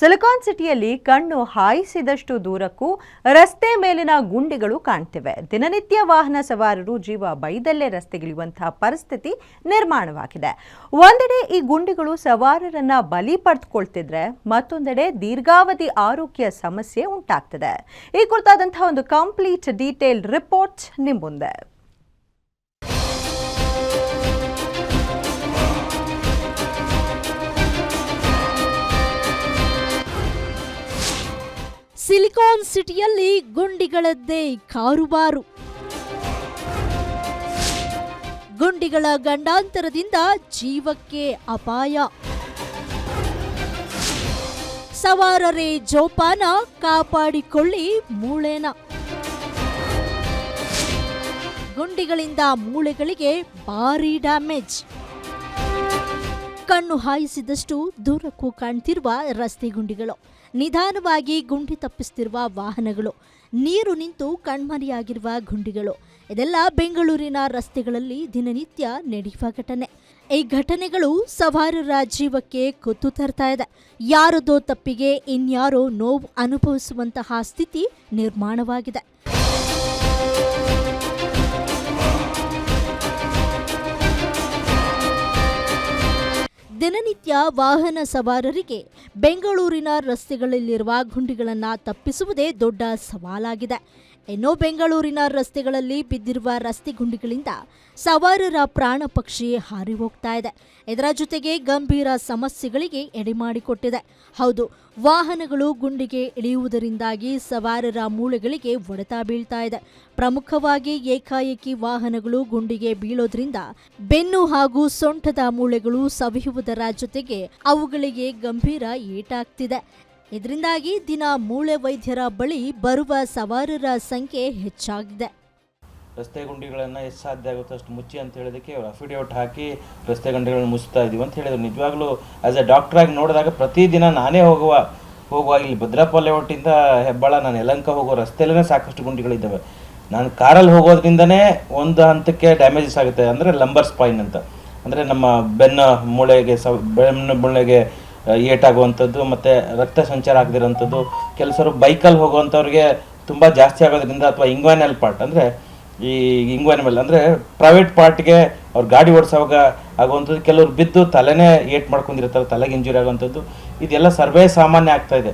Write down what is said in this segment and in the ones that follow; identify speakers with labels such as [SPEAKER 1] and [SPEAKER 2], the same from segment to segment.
[SPEAKER 1] Silicon ಸಿಟಿಯಲ್ಲಿ ಕಣ್ಣು ಹಾಯಿಸಿದಷ್ಟು ದೂರಕ್ಕೂ ರಸ್ತೆ ಮೇಲಿನ ಗುಂಡಿಗಳು ಕಾಣ್ತಿವೆ. ದಿನನಿತ್ಯ ವಾಹನ ಸವಾರರು ಜೀವ ಬೈದಲ್ಲೇ ರಸ್ತೆಗಿಳಿಯುವಂತಹ ಪರಿಸ್ಥಿತಿ ನಿರ್ಮಾಣವಾಗಿದೆ. ಒಂದೆಡೆ ಈ ಗುಂಡಿಗಳು ಸವಾರರನ್ನ ಬಲಿ ಪಡೆದುಕೊಳ್ತಿದ್ರೆ ಮತ್ತೊಂದೆಡೆ ದೀರ್ಘಾವಧಿ ಆರೋಗ್ಯ ಸಮಸ್ಯೆ ಉಂಟಾಗ್ತಿದೆ. ಈ ಕುರಿತಾದಂತಹ ಒಂದು ಕಂಪ್ಲೀಟ್ ಡೀಟೇಲ್ ರಿಪೋರ್ಟ್ ನಿಮ್ಮ
[SPEAKER 2] ಸಿಟಿಯಲ್ಲಿ ಗುಂಡಿಗಳದ್ದೇ ಕಾರುಬಾರು. ಗುಂಡಿಗಳ ಗಂಡಾಂತರದಿಂದ ಜೀವಕ್ಕೆ ಅಪಾಯ. ಸವಾರರೇ ಜೋಪಾನ ಕಾಪಾಡಿಕೊಳ್ಳಿ ಮೂಳೆನ. ಗುಂಡಿಗಳಿಂದ ಮೂಳೆಗಳಿಗೆ ಭಾರಿ ಡ್ಯಾಮೇಜ್. ಕಣ್ಣು ಹಾಯಿಸಿದಷ್ಟು ದೂರಕ್ಕೂ ಕಾಣ್ತಿರುವ ರಸ್ತೆ ಗುಂಡಿಗಳು. ನಿಧಾನವಾಗಿ ಗುಂಡಿ ತಪ್ಪಿಸ್ತಿರುವ ವಾಹನಗಳು. ನೀರು ನಿಂತು ಕಣ್ಮರೆಯಾಗಿರುವ ಗುಂಡಿಗಳು. ಇದೆಲ್ಲ ಬೆಂಗಳೂರಿನ ರಸ್ತೆಗಳಲ್ಲಿ ದಿನನಿತ್ಯ ನಡೆಯುವ ಘಟನೆ. ಈ ಘಟನೆಗಳು ಸವಾರರ ಜೀವಕ್ಕೆ ಕೊತ್ತು ತರ್ತಾ ಇದೆ. ಯಾರದೋ ತಪ್ಪಿಗೆ ಇನ್ಯಾರೋ ನೋವು ಅನುಭವಿಸುವಂತಹ ಸ್ಥಿತಿ ನಿರ್ಮಾಣವಾಗಿದೆ. ದಿನನಿತ್ಯ ವಾಹನ ಸವಾರರಿಗೆ ಬೆಂಗಳೂರಿನ ರಸ್ತೆಗಳಲ್ಲಿರುವ ಗುಂಡಿಗಳನ್ನು ತಪ್ಪಿಸುವುದೇ ದೊಡ್ಡ ಸವಾಲಾಗಿದೆ. ಇನ್ನು ಬೆಂಗಳೂರಿನ ರಸ್ತೆಗಳಲ್ಲಿ ಬಿದ್ದಿರುವ ರಸ್ತೆ ಗುಂಡಿಗಳಿಂದ ಸವಾರರ ಪ್ರಾಣ ಪಕ್ಷಿ ಹಾರಿ ಹೋಗ್ತಾ ಇದೆ. ಇದರ ಜೊತೆಗೆ ಗಂಭೀರ ಸಮಸ್ಯೆಗಳಿಗೆ ಎಡೆಮಾಡಿಕೊಟ್ಟಿದೆ ಹೌದು, ವಾಹನಗಳು ಗುಂಡಿಗೆ ಇಳಿಯುವುದರಿಂದಾಗಿ ಸವಾರರ ಮೂಳೆಗಳಿಗೆ ಒಡೆತ ಬೀಳ್ತಾ ಇದೆ. ಪ್ರಮುಖವಾಗಿ ಏಕಾಏಕಿ ವಾಹನಗಳು ಗುಂಡಿಗೆ ಬೀಳೋದ್ರಿಂದ ಬೆನ್ನು ಹಾಗೂ ಸೊಂಟದ ಮೂಳೆಗಳು ಸವಿಯುವುದರ ಜೊತೆಗೆ ಅವುಗಳಿಗೆ ಗಂಭೀರ ಏಟಾಗ್ತಿದೆ ಇದರಿಂದಾಗಿ ದಿನ ಮೂಳೆ ವೈದ್ಯರ ಬಳಿ ಬರುವ ಸವಾರರ ಸಂಖ್ಯೆ ಹೆಚ್ಚಾಗಿದೆ.
[SPEAKER 3] ರಸ್ತೆ ಗುಂಡಿಗಳನ್ನು ಎಷ್ಟು ಸಾಧ್ಯ ಆಗುತ್ತೆ ಅಷ್ಟು ಮುಚ್ಚಿ ಅಂತ ಹೇಳೋದಕ್ಕೆ ಅವರು ಅಫಿಡೇವಿಟ್ ಹಾಕಿ ರಸ್ತೆ ಗುಂಡಿಗಳನ್ನು ಮುಚ್ತಾ ಇದೀವಿ ಅಂತ ಹೇಳಿದ್ರು. ನಿಜವಾಗ್ಲೂ ಆ್ಯಸ್ ಎ ಡಾಕ್ಟ್ರಾಗಿ ನೋಡಿದಾಗ ಪ್ರತಿದಿನ ನಾನೇ ಹೋಗುವ ಹೋಗುವ ಇಲ್ಲಿ ಭದ್ರಪ್ಪ ಲೇಔಟಿಂದ ಹೆಬ್ಬಾಳ, ನಾನು ಯಲಂಕ ಹೋಗೋ ರಸ್ತೆಯಲ್ಲೇ ಸಾಕಷ್ಟು ಗುಂಡಿಗಳಿದ್ದಾವೆ. ನಾನು ಕಾರಲ್ಲಿ ಹೋಗೋದ್ರಿಂದನೇ ಒಂದು ಹಂತಕ್ಕೆ ಡ್ಯಾಮೇಜಸ್ ಆಗುತ್ತೆ ಅಂದರೆ ಲಂಬರ್ ಸ್ಪೈನ್ ಅಂತ. ಅಂದರೆ ನಮ್ಮ ಬೆನ್ನ ಮೂಳೆಗೆ ಸ ಬೆನ್ನ ಮೂಳೆಗೆ ಏಟಾಗುವಂಥದ್ದು ಮತ್ತು ರಕ್ತ ಸಂಚಾರ ಆಗದಿರೋಂಥದ್ದು ಕೆಲಸರು ಬೈಕಲ್ಲಿ ಹೋಗುವಂಥವ್ರಿಗೆ ತುಂಬ ಜಾಸ್ತಿ ಆಗೋದ್ರಿಂದ ಅಥವಾ ಇಂಗ್ವಾನಲ್ ಪಾರ್ಟ್ ಅಂದರೆ ಈ ಇಂಗ್ವಾನಿಮಲ್ ಅಂದರೆ ಪ್ರೈವೇಟ್ ಪಾರ್ಟ್ಗೆ ಅವ್ರು ಗಾಡಿ ಓಡಿಸೋವಾಗ ಆಗುವಂಥದ್ದು. ಕೆಲವ್ರು ಬಿದ್ದು ತಲೆನೇ ಏಟ್ ಮಾಡ್ಕೊಂಡಿರ್ತಾರೆ, ತಲೆಗೆ ಇಂಜುರಿ ಆಗುವಂಥದ್ದು. ಇದೆಲ್ಲ ಸರ್ವೇ ಸಾಮಾನ್ಯ ಆಗ್ತಾ ಇದೆ.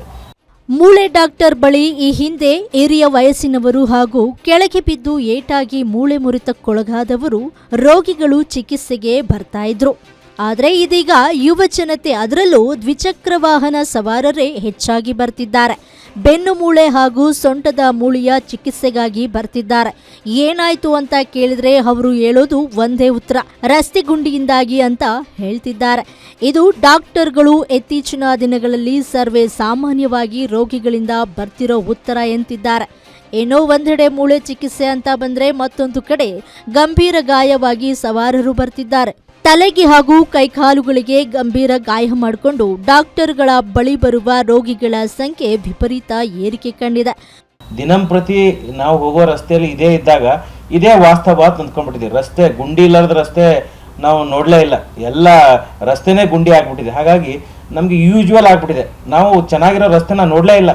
[SPEAKER 2] ಮೂಳೆ ಡಾಕ್ಟರ್ ಬಳಿ ಈ ಹಿಂದೆ ಹಿರಿಯ ವಯಸ್ಸಿನವರು ಹಾಗೂ ಕೆಳಗೆ ಬಿದ್ದು ಏಟಾಗಿ ಮೂಳೆ ಮುರಿತಕ್ಕೊಳಗಾದವರು ರೋಗಿಗಳು ಚಿಕಿತ್ಸೆಗೆ ಬರ್ತಾ ಇದ್ರು. ಆದರೆ ಇದೀಗ ಯುವ ಜನತೆ ಅದರಲ್ಲೂ ದ್ವಿಚಕ್ರ ವಾಹನ ಸವಾರರೇ ಹೆಚ್ಚಾಗಿ ಬರ್ತಿದ್ದಾರೆ. ಬೆನ್ನು ಮೂಳೆ ಹಾಗೂ ಸೊಂಟದ ಮೂಳೆಯ ಚಿಕಿತ್ಸೆಗಾಗಿ ಬರ್ತಿದ್ದಾರೆ. ಏನಾಯ್ತು ಅಂತ ಕೇಳಿದ್ರೆ ಅವರು ಹೇಳೋದು ಒಂದೇ ಉತ್ತರ. ರಸ್ತೆ ಗುಂಡಿಯಿಂದಾಗಿ ಅಂತ ಹೇಳ್ತಿದ್ದಾರೆ. ಇದು ಡಾಕ್ಟರ್ಗಳು ಇತ್ತೀಚಿನ ದಿನಗಳಲ್ಲಿ ಸರ್ವೇ ಸಾಮಾನ್ಯವಾಗಿ ರೋಗಿಗಳಿಂದ ಬರ್ತಿರೋ ಉತ್ತರ ಎಂತಿದ್ದಾರೆ. ಏನೋ ಒಂದೆಡೆ ಮೂಳೆ ಚಿಕಿತ್ಸೆ ಅಂತ ಬಂದ್ರೆ ಮತ್ತೊಂದು ಕಡೆ ಗಂಭೀರ ಗಾಯವಾಗಿ ಸವಾರರು ಬರ್ತಿದ್ದಾರೆ. ತಲೆಗೆ ಹಾಗೂ ಕೈಕಾಲುಗಳಿಗೆ ಗಂಭೀರ ಗಾಯ ಮಾಡಿಕೊಂಡು ಡಾಕ್ಟರ್ಗಳ ಬಳಿ ಬರುವ ರೋಗಿಗಳ ಸಂಖ್ಯೆ ವಿಪರೀತ ಏರಿಕೆ ಕಂಡಿದೆ.
[SPEAKER 3] ದಿನಂಪ್ರತಿ ನಾವು ಹೋಗೋ ರಸ್ತೆಯಲ್ಲಿ ಇದೇ ಇದ್ದಾಗ ಇದೇ ವಾಸ್ತವ ತಂದ್ಕೊಂಡ್ಬಿಟ್ಟಿದ್ದೀವಿ. ರಸ್ತೆ ಗುಂಡಿ ಇಲ್ಲದ ರಸ್ತೆ ನಾವು ನೋಡಲೇ ಇಲ್ಲ. ಎಲ್ಲ ರಸ್ತೆನೇ ಗುಂಡಿ ಆಗ್ಬಿಟ್ಟಿದೆ. ಹಾಗಾಗಿ ನಮಗೆ ಯೂಶ್ವಲ್ ಆಗ್ಬಿಟ್ಟಿದೆ. ನಾವು ಚೆನ್ನಾಗಿರೋ ರಸ್ತೆನ ನೋಡಲೇ ಇಲ್ಲ.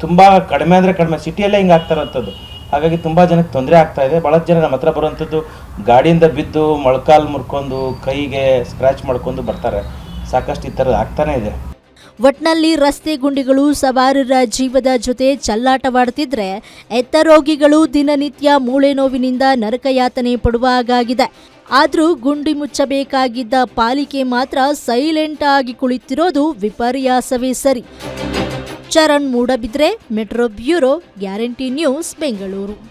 [SPEAKER 3] ತುಂಬ ಕಡಿಮೆ ಅಂದರೆ ಕಡಿಮೆ. ಸಿಟಿಯಲ್ಲೇ ಹಿಂಗೆ ಆಗ್ತಾ ಇರೋಂಥದ್ದು. ಹಾಗಾಗಿ ತುಂಬ ಜನಕ್ಕೆ ತೊಂದರೆ ಆಗ್ತಾ ಇದೆ. ಭಾಳ ಜನ ನಮ್ಮ ಹತ್ರ ಬರುವಂಥದ್ದು ಗಾಡಿಯಿಂದ ಬಿದ್ದು ಮೊಳಕಾಲು ಮುರ್ಕೊಂಡು ಕೈಗೆ ಸ್ಕ್ರಾಚ್ ಮಾಡ್ಕೊಂಡು ಬರ್ತಾರೆ. ಸಾಕಷ್ಟು ಈ ಥರದ್ದು ಆಗ್ತಾನೇ ಇದೆ.
[SPEAKER 2] ಒಟ್ನಲ್ಲಿ ರಸ್ತೆ ಗುಂಡಿಗಳು, ಸವಾರರ ಜೀವದ ಜೊತೆ ಚಲ್ಲಾಟವಾಡ್ತಿದ್ರೆ ಎತ್ತ ರೋಗಿಗಳು ದಿನನಿತ್ಯ ಮೂಳೆ ನೋವಿನಿಂದ ನರಕಯಾತನೆ ಪಡುವ ಹಾಗಾಗಿದೆ. ಆದರೂ ಗುಂಡಿ ಮುಚ್ಚಬೇಕಾಗಿದ್ದ ಪಾಲಿಕೆ ಮಾತ್ರ ಸೈಲೆಂಟ್ ಆಗಿ ಕುಳಿತಿರೋದು ವಿಪರ್ಯಾಸವೇ ಸರಿ. Charan Moodbidri metro bureau Guarantee News Bengaluru.